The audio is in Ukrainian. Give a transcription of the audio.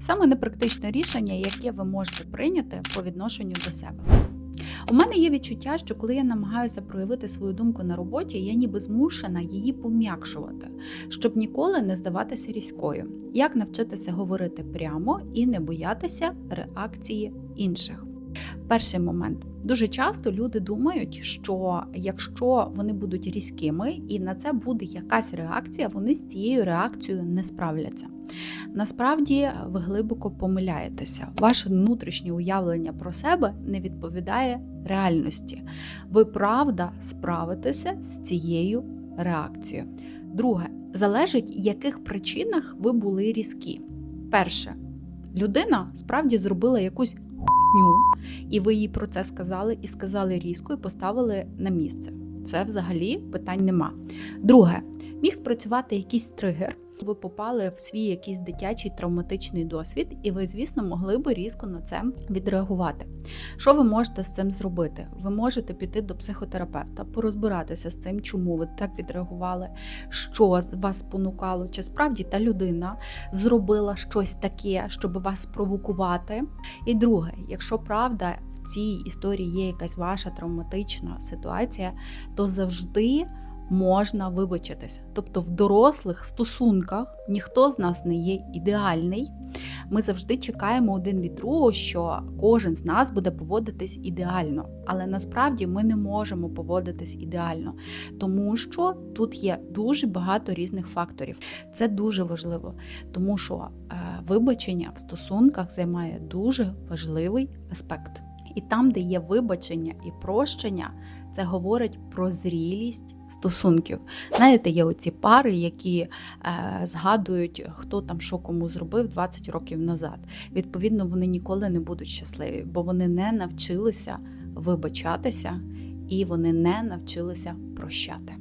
Саме непрактичне рішення, яке ви можете прийняти по відношенню до себе. У мене є відчуття, що коли я намагаюся проявити свою думку на роботі, я ніби змушена її пом'якшувати, щоб ніколи не здаватися різкою. Як навчитися говорити прямо і не боятися реакції інших? Перший момент. Дуже часто люди думають, що якщо вони будуть різкими і на це буде якась реакція, вони з цією реакцією не справляться. Насправді ви глибоко помиляєтеся. Ваше внутрішнє уявлення про себе не відповідає реальності. Ви правда справитеся з цією реакцією. Друге, залежить, яких причинах ви були різкі. Перше, людина справді зробила якусь хуйню, і ви їй про це сказали, і сказали різко, і поставили на місце. Це взагалі питань нема. Друге, міг спрацювати якийсь тригер. Ви попали в свій якийсь дитячий травматичний досвід, і ви, звісно, могли би різко на це відреагувати. Що ви можете з цим зробити? Ви можете піти до психотерапевта, порозбиратися з цим, чому ви так відреагували, що вас спонукало, чи справді та людина зробила щось таке, щоб вас спровокувати. І друге, якщо правда в цій історії є якась ваша травматична ситуація, то завжди можна вибачитися. Тобто в дорослих стосунках ніхто з нас не є ідеальний. Ми завжди чекаємо один від другого, що кожен з нас буде поводитись ідеально. Але насправді ми не можемо поводитись ідеально, тому що тут є дуже багато різних факторів. Це дуже важливо, тому що е, вибачення в стосунках займає дуже важливий аспект. І там, де є вибачення і прощення, це говорить про зрілість стосунків. Знаєте, є оці пари, які е, згадують, хто там що кому зробив 20 років назад. Відповідно, вони ніколи не будуть щасливі, бо вони не навчилися вибачатися і вони не навчилися прощати.